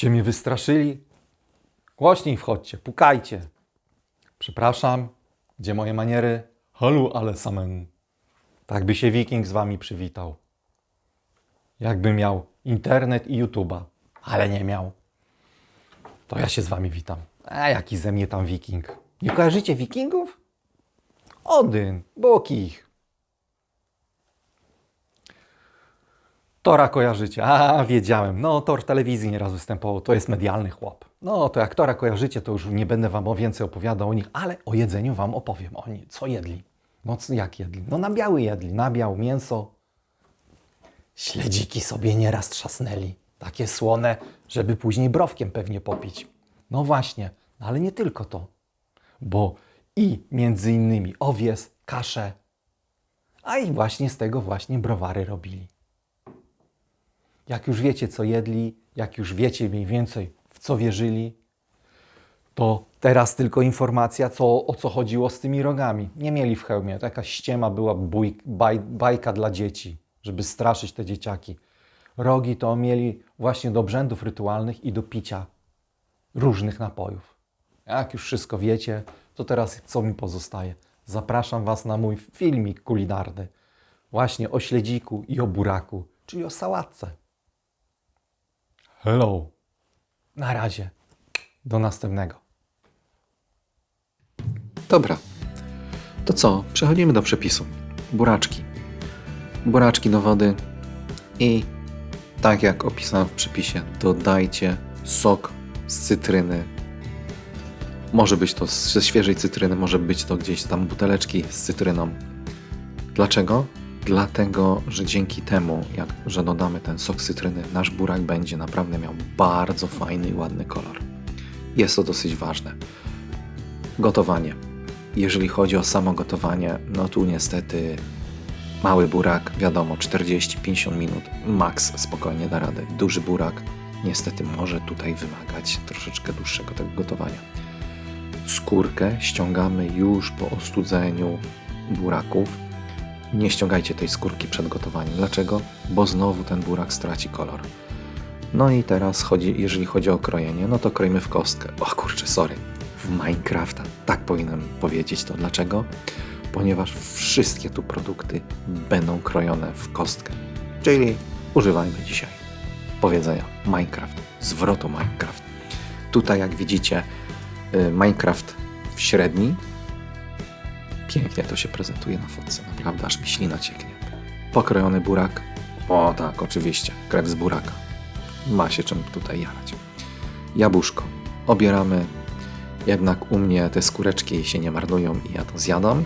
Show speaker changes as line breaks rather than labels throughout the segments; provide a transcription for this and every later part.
Żeście mnie wystraszyli? Głośniej wchodźcie, pukajcie. Przepraszam, gdzie moje maniery? Halu, ale samen. Tak by się wiking z wami przywitał. Jakby miał internet i YouTube'a, ale nie miał. To ja się z wami witam. A jaki ze mnie tam wiking? Nie kojarzycie wikingów? Odyn, Bokich. Tora kojarzycie. A, wiedziałem. No, Tor w telewizji nieraz występował. To jest medialny chłop. No, to jak Tora kojarzycie, to już nie będę wam o więcej opowiadał o nich, ale o jedzeniu wam opowiem. Oni co jedli? No, jak jedli? No, nabiały jedli. Nabiał, mięso. Śledziki sobie nieraz trzasnęli. Takie słone, żeby później browkiem pewnie popić. No właśnie, no ale nie tylko to. Bo i między innymi owies, kaszę, a i właśnie z tego właśnie browary robili. Jak już wiecie, co jedli, jak już wiecie mniej więcej, w co wierzyli, to teraz tylko informacja, co, o co chodziło z tymi rogami. Nie mieli w hełmie, to jakaś ściema była, bój, baj, bajka dla dzieci, żeby straszyć te dzieciaki. Rogi to mieli właśnie do obrzędów rytualnych i do picia różnych napojów. Jak już wszystko wiecie, to teraz co mi pozostaje? Zapraszam Was na mój filmik kulinarny, właśnie o śledziku i o buraku, czyli o sałatce. Hello. Na razie. Do następnego.
Dobra. To co? Przechodzimy do przepisu. Buraczki. Buraczki do wody i tak jak opisałem w przepisie, dodajcie sok z cytryny. Może być to ze świeżej cytryny, może być to gdzieś tam buteleczki z cytryną. Dlaczego? Dlatego, że dzięki temu, jak, że dodamy ten sok cytryny, nasz burak będzie naprawdę miał bardzo fajny i ładny kolor. Jest to dosyć ważne. Gotowanie. Jeżeli chodzi o samo gotowanie, no tu niestety mały burak, wiadomo, 40-50 minut, max spokojnie da radę. Duży burak niestety może tutaj wymagać troszeczkę dłuższego tego gotowania. Skórkę ściągamy już po ostudzeniu buraków. Nie ściągajcie tej skórki przed gotowaniem. Dlaczego? Bo znowu ten burak straci kolor. No i teraz, chodzi, jeżeli chodzi o krojenie, no to kroimy w kostkę. O kurczę, sorry. W Minecrafta. Tak powinienem powiedzieć to. Dlaczego? Ponieważ wszystkie tu produkty będą krojone w kostkę. Czyli używajmy dzisiaj powiedzenia Minecraft, zwrotu Minecraft. Tutaj, jak widzicie, y, Minecraft średni. Pięknie to się prezentuje na fotce, naprawdę aż mi ślina cieknie. Pokrojony burak. O tak, oczywiście, krew z buraka ma się czym tutaj jarać. Jabłuszko. Obieramy, jednak u mnie te skóreczki się nie marnują i ja to zjadam.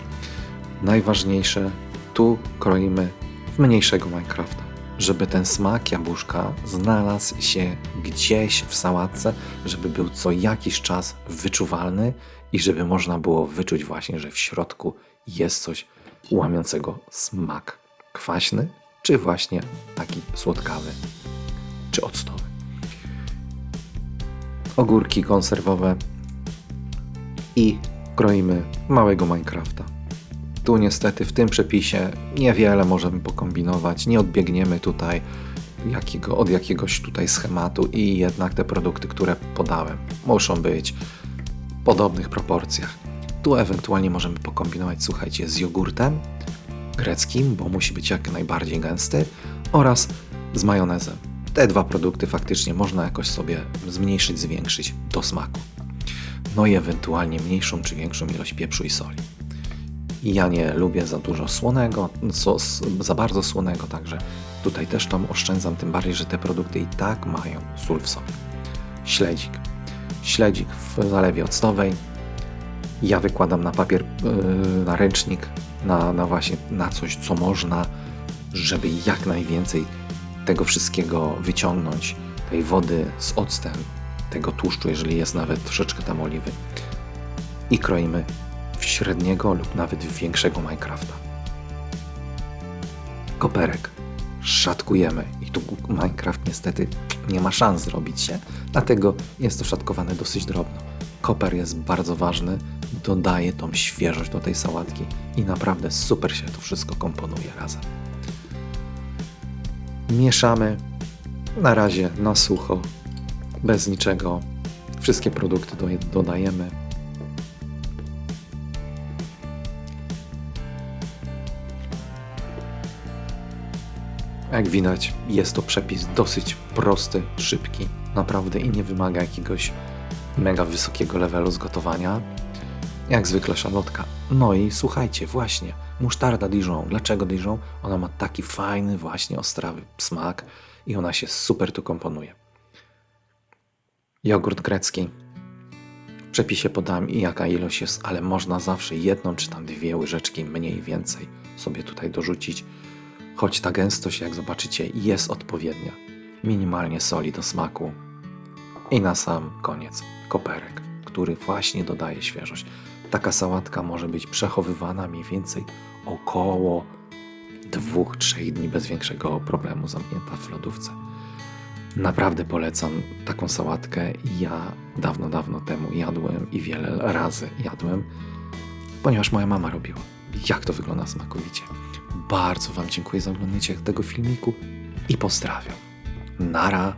Najważniejsze, tu kroimy w mniejszego Minecrafta, żeby ten smak jabłuszka znalazł się gdzieś w sałatce, żeby był co jakiś czas wyczuwalny i żeby można było wyczuć właśnie, że w środku jest coś łamiącego smak kwaśny, czy właśnie taki słodkawy czy octowy. Ogórki konserwowe i kroimy małego Minecrafta. Tu niestety w tym przepisie niewiele możemy pokombinować, nie odbiegniemy tutaj jakiego, od jakiegoś tutaj schematu i jednak te produkty, które podałem, muszą być w podobnych proporcjach. Tu ewentualnie możemy pokombinować, słuchajcie, z jogurtem greckim, bo musi być jak najbardziej gęsty, oraz z majonezem. Te dwa produkty faktycznie można jakoś sobie zmniejszyć, zwiększyć do smaku. No i ewentualnie mniejszą czy większą ilość pieprzu i soli. Ja nie lubię za dużo słonego, za bardzo słonego, także tutaj też tam oszczędzam, tym bardziej, że te produkty i tak mają sól w sobie. Śledzik. Śledzik w zalewie octowej. Ja wykładam na papier, yy, na ręcznik, na, na właśnie na coś, co można, żeby jak najwięcej tego wszystkiego wyciągnąć, tej wody z octem, tego tłuszczu, jeżeli jest nawet troszeczkę tam oliwy. I kroimy średniego lub nawet większego Minecrafta. Koperek. Szatkujemy. I tu Minecraft niestety nie ma szans zrobić się, dlatego jest to szatkowane dosyć drobno. Koper jest bardzo ważny, dodaje tą świeżość do tej sałatki i naprawdę super się to wszystko komponuje razem. Mieszamy na razie na sucho bez niczego. Wszystkie produkty do, dodajemy. Jak widać, jest to przepis dosyć prosty, szybki, naprawdę i nie wymaga jakiegoś mega wysokiego levelu zgotowania. Jak zwykle szalotka. No i słuchajcie, właśnie, musztarda Dijon. Dlaczego Dijon? Ona ma taki fajny, właśnie ostrawy smak i ona się super tu komponuje. Jogurt grecki. W przepisie podam i jaka ilość jest, ale można zawsze jedną czy tam dwie łyżeczki mniej więcej sobie tutaj dorzucić. Choć ta gęstość, jak zobaczycie, jest odpowiednia. Minimalnie soli do smaku. I na sam koniec koperek, który właśnie dodaje świeżość. Taka sałatka może być przechowywana mniej więcej około 2-3 dni bez większego problemu zamknięta w lodówce. Naprawdę polecam taką sałatkę. Ja dawno, dawno temu jadłem i wiele razy jadłem, ponieważ moja mama robiła. Jak to wygląda smakowicie. Bardzo Wam dziękuję za oglądanie tego filmiku i pozdrawiam. Nara!